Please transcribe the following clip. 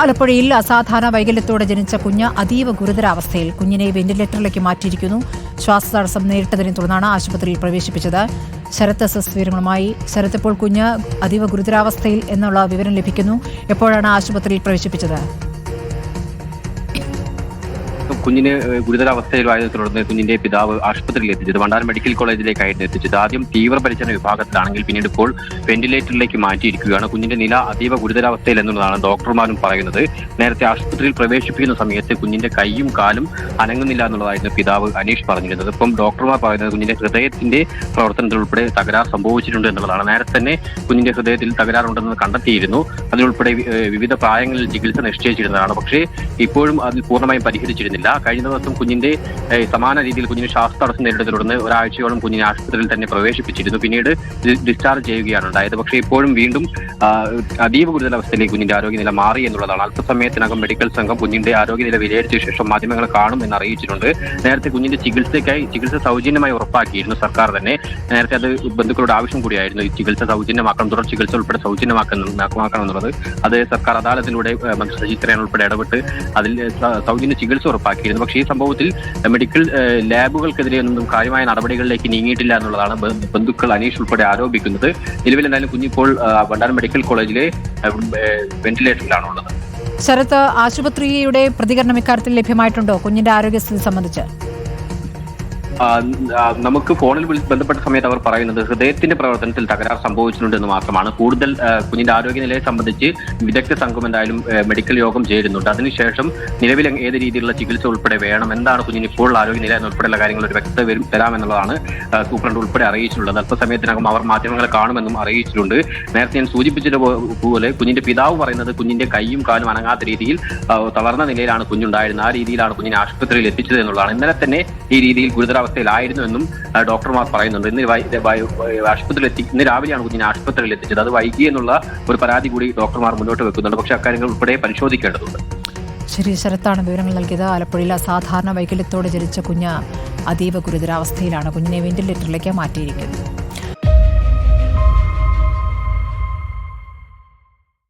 ആലപ്പുഴയിൽ അസാധാരണ വൈകല്യത്തോടെ ജനിച്ച കുഞ്ഞ് അതീവ ഗുരുതരാവസ്ഥയിൽ കുഞ്ഞിനെ വെന്റിലേറ്ററിലേക്ക് മാറ്റിയിരിക്കുന്നു. ശ്വാസതടസ്സം നേരിട്ടതിനെ തുടർന്നാണ് ആശുപത്രിയിൽ പ്രവേശിപ്പിച്ചത്. ശരത് എസ് വിവരങ്ങളുമായി ശരത് കുഞ്ഞ് അതീവ ഗുരുതരാവസ്ഥയിൽ എന്നുള്ള വിവരം ലഭിക്കുന്നു. എപ്പോഴാണ് ആശുപത്രിയിൽ പ്രവേശിപ്പിച്ചത്? കുഞ്ഞിന് ഏഹ് ഗുരുതരാവസ്ഥയിലായതിനെ തുടർന്ന് കുഞ്ഞിന്റെ പിതാവ് ആശുപത്രിയിൽ എത്തിച്ചത് വണ്ടാനം മെഡിക്കൽ കോളേജിലേക്കായിരുന്നു എത്തിച്ചത് ആദ്യം തീവ്രപരിചരണ വിഭാഗത്തിലാണെങ്കിൽ പിന്നീട് ഇപ്പോൾ വെന്റിലേറ്ററിലേക്ക് മാറ്റിയിരിക്കുകയാണ്. കുഞ്ഞിന്റെ നില അതീവ ഗുരുതരാവസ്ഥയിൽ എന്നുള്ളതാണ് ഡോക്ടർമാരും പറയുന്നത്. നേരത്തെ ആശുപത്രിയിൽ പ്രവേശിപ്പിക്കുന്ന സമയത്ത് കുഞ്ഞിന്റെ കൈയും കാലും അനങ്ങുന്നില്ല എന്നുള്ളതായിരുന്നു പിതാവ് അനീഷ് പറഞ്ഞിരുന്നത്. ഇപ്പം ഡോക്ടർമാർ പറയുന്നത് കുഞ്ഞിന്റെ ഹൃദയത്തിന്റെ പ്രവർത്തനത്തിൽ ഉൾപ്പെടെ തകരാർ സംഭവിച്ചിട്ടുണ്ട് എന്നുള്ളതാണ്. നേരത്തെ തന്നെ കുഞ്ഞിന്റെ ഹൃദയത്തിൽ തകരാറുണ്ടെന്ന് കണ്ടെത്തിയിരുന്നു. അതിലുൾപ്പെടെ വിവിധ പ്രായങ്ങളിൽ ചികിത്സ നിശ്ചയിച്ചിരുന്നതാണ്. പക്ഷേ ഇപ്പോഴും അതിൽ പൂർണമായും പരിഹരിച്ചിരുന്നില്ല കഴിഞ്ഞ ദിവസം കുഞ്ഞിന്റെ സമാന രീതിയിൽ കുഞ്ഞിന് ശ്വാസതടസ്സം നേരിട്ടതിനെ തുടർന്ന് ഒരാഴ്ചയോളം കുഞ്ഞിനെ ആശുപത്രിയിൽ തന്നെ പ്രവേശിപ്പിച്ചിരുന്നു. പിന്നീട് ഡിസ്ചാർജ് ചെയ്യുകയാണ് ഉണ്ടായത്. പക്ഷേ ഇപ്പോഴും വീണ്ടും അതീവ ഗുരുതരാവസ്ഥയിലേക്ക് കുഞ്ഞിന്റെ ആരോഗ്യനില മാറി എന്നുള്ളതാണ്. അല്പസമയത്തിനകം മെഡിക്കൽ സംഘം കുഞ്ഞിന്റെ ആരോഗ്യനില വിലയിരുത്തിയ ശേഷം മാധ്യമങ്ങളെ കാണും എന്ന് അറിയിച്ചിട്ടുണ്ട്. നേരത്തെ കുഞ്ഞിന്റെ ചികിത്സയ്ക്കായി ചികിത്സ സൗജന്യമായി ഉറപ്പാക്കിയിരുന്നു സർക്കാർ തന്നെ. നേരത്തെ അത് ബന്ധുക്കളുടെ ആവശ്യം കൂടിയായിരുന്നു. ഈ ചികിത്സ സൗജന്യമാക്കണം തുടർ ചികിത്സ ഉൾപ്പെടെ സൗജന്യമാക്കണം എന്നുള്ളത്. അത് സർക്കാർ അദാലത്തിലൂടെ മന്ത്രി ശശി ഉൾപ്പെടെ ഇടപെട്ട് അതിൽ സൗജന്യ ചികിത്സ ഉറപ്പാക്കിയിരുന്നു. പക്ഷേ ഈ സംഭവത്തിൽ മെഡിക്കൽ ലാബുകൾക്കെതിരെ ഒന്നും കാര്യമായ നടപടികളിലേക്ക് നീങ്ങിയിട്ടില്ല എന്നുള്ളതാണ് ബന്ധുക്കൾ അനീഷ് ഉൾപ്പെടെ ആരോപിക്കുന്നത്. നിലവിൽ എന്തായാലും കുഞ്ഞിപ്പോൾ വണ്ടാനം മെഡിക്കൽ കോളേജിലെ വെന്റിലേറ്ററിലാണുള്ളത്. ശരത്ത് ആശുപത്രിയുടെ പ്രതികരണം ഇക്കാര്യത്തിൽ ലഭ്യമായിട്ടുണ്ടോ കുഞ്ഞിന്റെ ആരോഗ്യസ്ഥിതി സംബന്ധിച്ച്? നമുക്ക് ഫോണിൽ ബന്ധപ്പെട്ട സമയത്ത് അവർ പറയുന്നത് ഹൃദയത്തിന്റെ പ്രവർത്തനത്തിൽ തകരാർ സംഭവിച്ചിട്ടുണ്ട് എന്ന് മാത്രമാണ്. കൂടുതൽ കുഞ്ഞിന്റെ ആരോഗ്യനിലയെ സംബന്ധിച്ച് വിദഗ്ധ സംഘം എന്തായാലും മെഡിക്കൽ യോഗം ചേരുന്നുണ്ട്. അതിനുശേഷം നിലവിൽ ഏത് രീതിയിലുള്ള ചികിത്സ ഉൾപ്പെടെ വേണം എന്താണ് കുഞ്ഞിന് ഇപ്പോൾ ആരോഗ്യനില എന്നുൾപ്പെടെയുള്ള കാര്യങ്ങൾ ഒരു വ്യക്തത വരും തരാമെന്നുള്ളതാണ് സൂപ്രണ്ട് ഉൾപ്പെടെ അറിയിച്ചിട്ടുള്ളത്. അല്പസമയത്തിനകം അവർ മാധ്യമങ്ങളെ കാണുമെന്നും അറിയിച്ചിട്ടുണ്ട്. നേരത്തെ ഞാൻ സൂചിപ്പിച്ചതുപോലെ പോലെ കുഞ്ഞിന്റെ പിതാവ് പറയുന്നത് കുഞ്ഞിന്റെ കൈയും കാലും അനങ്ങാത്ത രീതിയിൽ തളർന്ന നിലയിലാണ് കുഞ്ഞുണ്ടായിരുന്നത്. ആ രീതിയിലാണ് കുഞ്ഞിനെ ആശുപത്രിയിൽ എത്തിച്ചത് എന്നുള്ളതാണ്. ഇന്നലെ തന്നെ ഈ രീതിയിൽ ഗുരുതരാവസ്ഥയിലായിരുന്നു എന്നും ഡോക്ടർമാർ പറയുന്നുണ്ട്. ഇന്ന് ആശുപത്രിയിൽ എത്തി ഇന്ന് രാവിലെയാണ് കുഞ്ഞിനെ ആശുപത്രിയിൽ എത്തിച്ചത്. അത് വൈകി എന്നുള്ള ഒരു പരാതി കൂടി ഡോക്ടർമാർ മുന്നോട്ട് വെക്കുന്നുണ്ട്. പക്ഷേ അക്കാര്യങ്ങൾ ഉൾപ്പെടെ പരിശോധിക്കേണ്ടതുണ്ട്. ശരി ശരത്താണ് വിവരങ്ങൾ നൽകിയത്. ആലപ്പുഴയിൽ അസാധാരണ വൈകല്യത്തോടെ ജനിച്ച കുഞ്ഞ് അതീവ ഗുരുതരാവസ്ഥയിലാണ്. കുഞ്ഞിനെ വെന്റിലേറ്ററിലേക്ക് മാറ്റിയിരിക്കുന്നത്